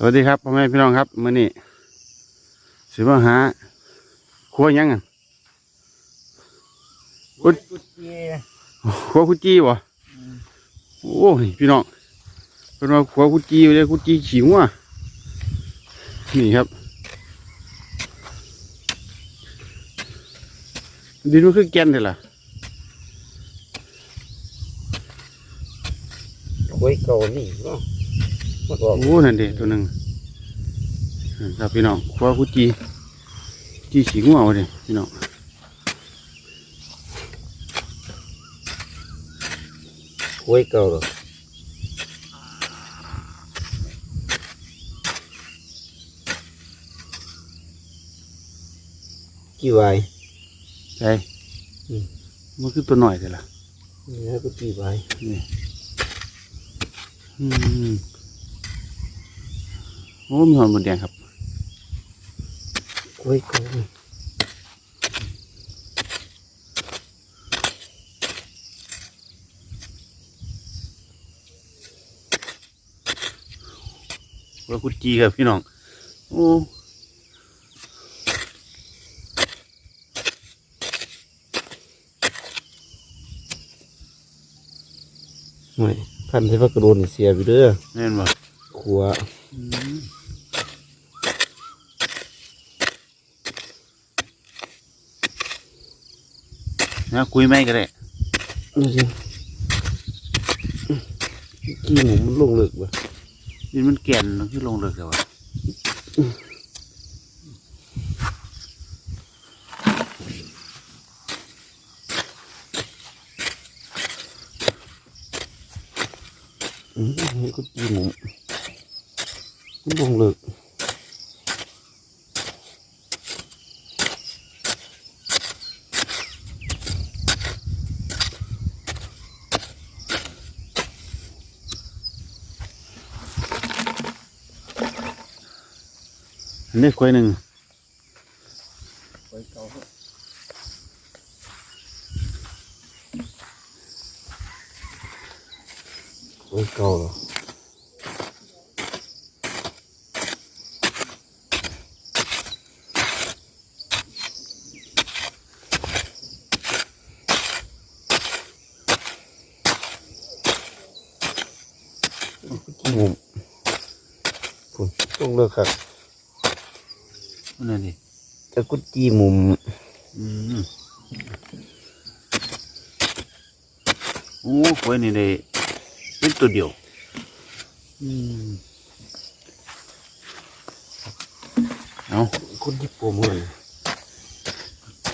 สวัสดีครับพ่อแม่พี่น้องครับมื้อนี้สิมาหาครัวหยังกันคุดครัวคุดจี้บ่โอ้นี่พี่น้องเป็นว่าครัวคุดจี้เลยคุดจี้ขิวอะนี่ครับ ดินมันคือแกนเลยล่ะไว้เก่านี่เนาะ มันออกโอ้นั่นเด็ตัวหนึ่งนั่นครับพี่น้องครัวคุดจี้จี้ขิงหัววะเด้พี่น้องไว้เก่าหรอกกี่ใบใช่มันคือตัวหน่อยเลยล่ะนี่ก็กี่ใบนี่อืม โอ้มีหอนหมดแดงครับไว้เก่าว่ากุดจีครับพี่น้องโอ้ไม่พันใส่พักกระโดนเสียไปเด้อแน่นบ่ขัว อืม นะคุยไม่ก็ได้ดูสิกี่หมูมันลงเลิกบ่ดินมันแก่นมันคือลงเลิกแล้ววะอืมนี่ก็กี่หมูมันลงเลิก อันนี้คุยหนึ่งไว้เก่าไว้เก่าหรอผมุมต้องเลิกครับ นั่นดิจะกุดจีหมุมอืมโอ้คุยนี่ได้เป็นตัวเดียว อืมเอากุดจีปมเลย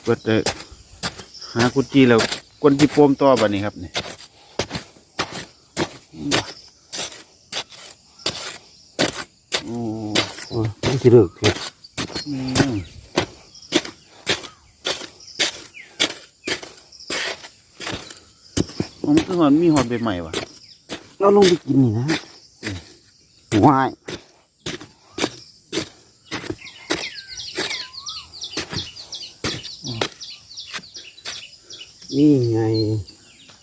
เปิดเลยหากุดจีแล้วกวนจีโปมต่อบัดนี้ครับนี่โอ้อ่าต้องสิเลิกเถอะอื มอ๋อมันคือหอนมีหอนใบใหม่วะเราลงไปกินนี่นะวายนี่ไง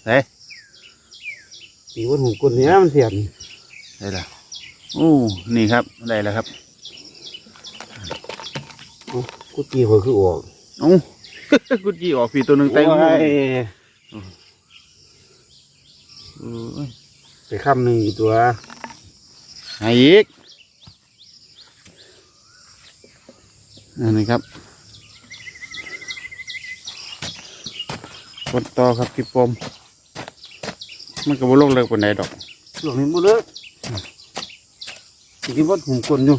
เฮ้ยปีวันหูกคนเนี้ยมันเสียบได้ละโอ้ นี่ครับ ได้แล้วครับเอ้า กุดจีเขาคือออกเอ้า กุดจีออกพี่ตัวหนึ่งเต็มโอ้เลยยเอ้ยไปคำหนึ่งอยู่ตัวให้อีกอันนี้ครับกดต่อครับพี่ปมมันก็บ่ลงเลิกปานใดดอกหลงนี้หมดเลยกินวัดหูกลอยู่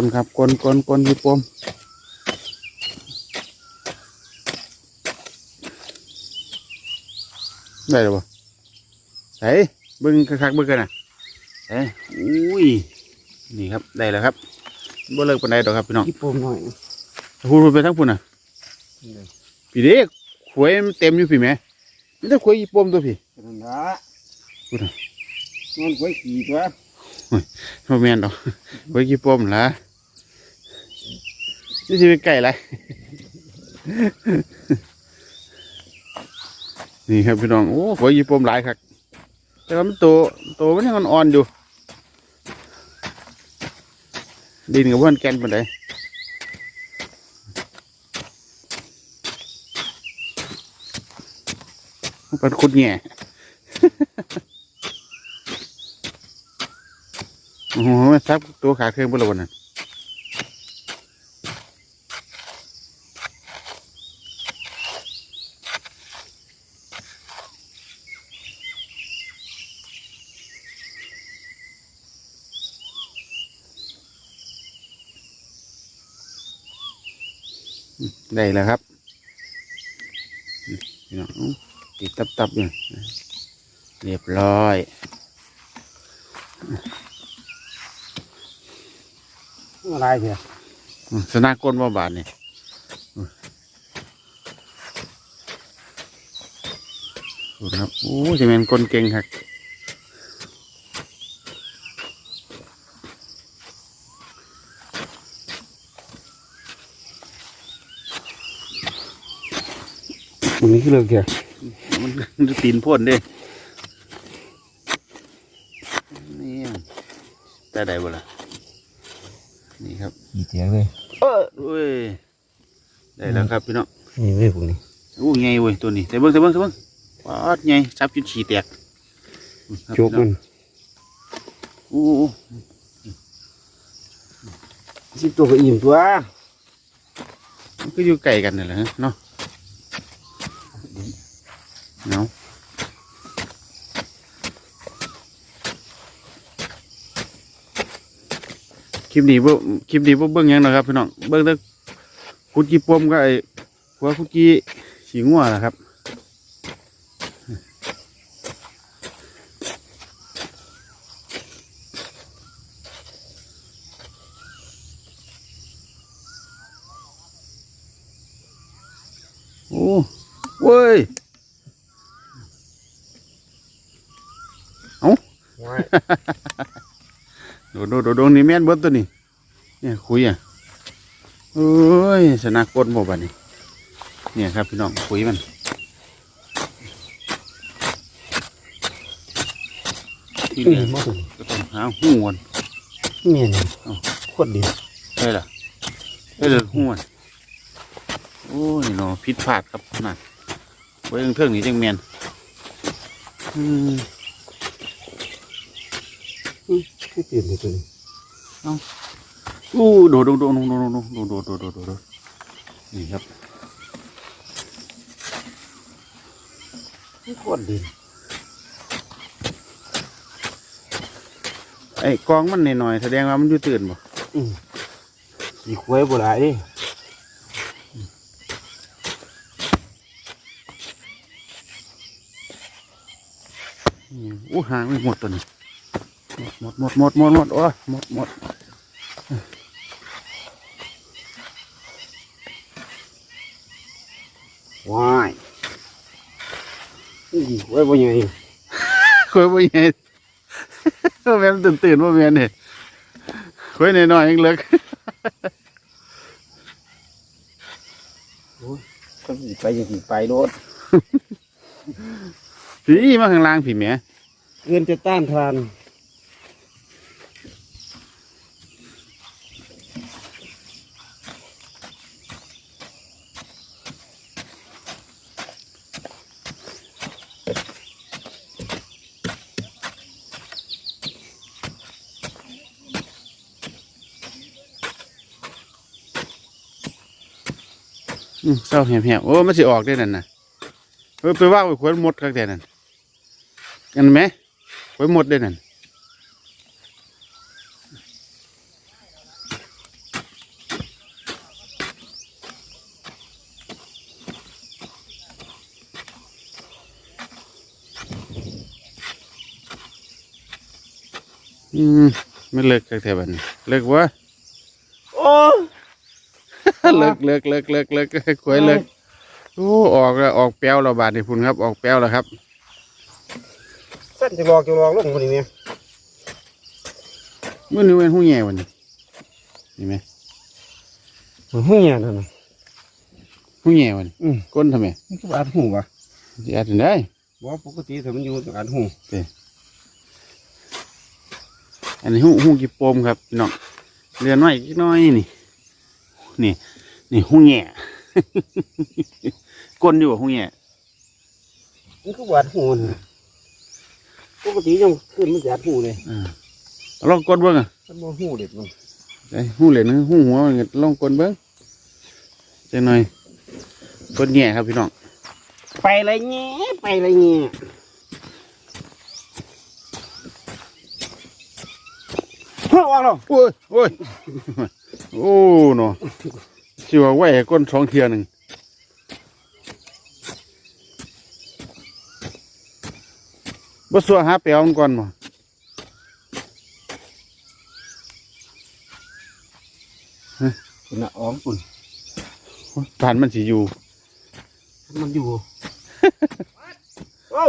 กลครับกลกลกลพี่ปมได้หรือเปล่าไหนเบิ้งคักๆเบิ้งกันนะไหนอุ้ยนี่ครับได้แล้วครับบ่เลิกปานใดดอกครับพี่น้องกี่ปมหน่อยพูดไปทั้งพุ่นน่ะพี่เด็กขวยมันเต็มอยู่พี่แหม่มีแต่ขวยอีปมตัวพี่นั่นละพูดน่ะนอนไว้ขี่ตัวบ่แม่นดอกขวยกี่ปมล่ะ นี่สิไปไก่ไรนี่ครับพี่น้อง โอ้ขวยีปมหลายครับ แต่ว่ามันโตโตมันยังอ่อนอยู่ ดินกับเพื่อนแกนปานใดมันเป็นคุดแง่โอ้โหมันซับตัวขาเครื่องบนละวันนั้น ได้แล้วครับนี่พี่น้องอู้ติดตับๆอยู่เรียบร้อยอะไรเถอะอืมสนากลว่าบาทนี่อืมดูนะครับโอ้จะเป็นกลเก่งครับ ตรงนี้ คือเลิกเถอะมันมันจะตีนพ่นเด้นี่แต่ได้บ่ล่ะนี่ครับกี่เตียงเลยเออเว้ยได้แล้วครับพี่น้องนี่เลยพวกนี้โอ้ไงเว้ยตัวนี้แต่เบิ้งแต่เบิ้งแต่เบิ้งปาดไงซับจนฉี่แตกครับโจกมันโอ้โหสิบตัวก็อิ่มตัวมันก็อยู่ไกลกันนี่แหละฮะเนาะ เนาะคลิปนี้บ่คลิปนี้บ่เบิ่งหยังนะครับพี่น้องเบิ่งแต่คุดกี้ปมก็ไอ้หัวคุดกี้ฉีงัวนะครับโอ้เว้ย โดดโดดโดดโดดนี่แม่นเบิดตัวนี้เนี่ยคุยอะเอ้ยชนะกดบ่บัดนี้เนี่ยครับพี่น้องคุยมันที่นี่นี่มาถึงก็ต้องหาหูมันเมียนี่เอ้าโคตรดีได้ล่ะได้เลยหูมันโอ้ยเนาะผิดพลาดครับนั่นไว้เรื่องเทิงนี้จังแมนอืม ที่ตื่นเลยตัวนี้อู้โดดโดดโดดโดดโดดโดดโดดโดดโดดโดดโดดนี่ครับโคตรดีไอ้กองมันหน่อยๆแสดงว่ามันอยู่ตื่นบ่อืมกี่ควายบ่หลายเด้อืมอู้หางไม่หมดตัวนี้ หมดหมดหมดหมดหมดโอ้ยหมดหมดว้ายนี่กี่ควายบ่ใหญ่คุยบ่เห็นแม่นตื่นตื่นว่าแม่นเนี่ยคุยหน่อยๆยังเลิกก็สิไปยังสิไปโลดผีมาข้างล่างผีแหม่เกินจะต้านทาน เศร้าแหบๆโอ้มันสิออกได้นั่นนะเออไปว่าไปขวนหมดข้างแต่นั่นกันไหมขวนหมดได้นั่นอืมไม่เลิกข้างแต่บันเลิกวะโอ้ เลิกเลิกเลิกเลิกเลิกขวยเลิกโอ้ออกแล้วออกแป้วแล้วบาดนี่พุ่นครับ ออกแป้วแล้วครับสั้นจะหลอกจะหลอกลงคนนี้แม่เมื่อนี้เป็นหูแง่วันนี้เห็นไหมมันเฮียนั่นน่ะหูแง่วันนี้อืมก้นทำไมนี่ก็บาดหูวะสิอัดจั่งได้บ่ปกติถ้ามันอยู่ตรงอันหูอันนี้หูหูกี่โปมครับพี่น้องเรียนไว้อีกหน้อยนี่ นี่ นี่หูแง่ ก้นอยู่บ่หูแง่มันก็หวาดหูนี่ปกติยังขึ้นมันหวาดหูเลยอ่าลองก้นเบิ้งอะมันบ่หูเด็ดมันไอ้หูเหล็กนึงหูหัวมันก็ลองก้นเบิ้งจังหน่อยก้นแง่ครับพี่น้องไปเลยแง่ไปเลยแง่เฮ้ยวางลงโอ้ยโอ้ย โอ้เนาะชิว่าไหวให้ก้นสองเทียหนึ่งบ่สัวหาแปลวมันก่อนบ่คุณน่ะอ้อมคุณผ่านมันสิอยู่ มันอยู่ โอ้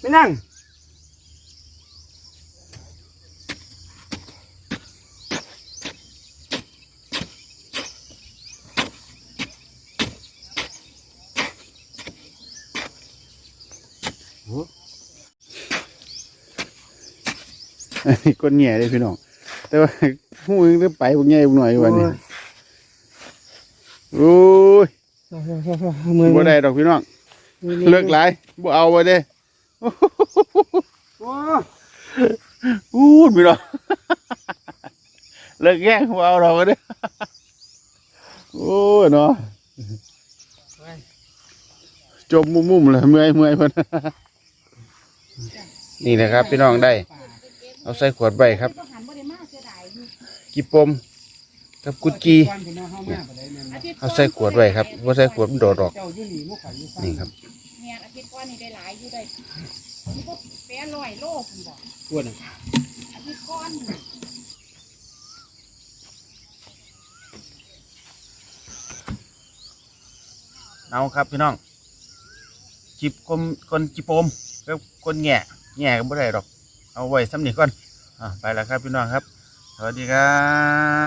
ไม่นั่ง อันนี้ก้นแง่เลยพี่น้อง แต่ว่าหูยังได้ไปบ่แง่บ่หน่อยวันนี้โอ้ยมือบ่ได้ดอกพี่น้อง เลิกหลายบ่เอาไว้เด้โอ้อู้ดพี่น้องเลิกแย่งบ่เอาเราก็เด้โอ้ยเนาะจมมุมๆเลยเมื่อยเมื่อยเพิ่น นี่นะครับ พี่น้องได้ เอาใส่ขวดใบครับก็หันบ่ได้มาเสียดายอยู่กีปมกับกุดกีเอาใส่ขวดไว้ครับว่าใส่ขวดมันโดดออกนี่ครับแม่นอาทิตย์ก่อนนี่ได้หลายอยู่ได้นี่ก็แปดร้อยโลคุณบอกปวดอาทิตย์ก่อนนี่เอาครับพี่น้องจิบกลมกลจิปม ก็กลแง่แง่ก็ไม่ได้หรอก เอาไว้สำนีก่อนอะไปแล้วครับพี่น้องครับ สวัสดีครับ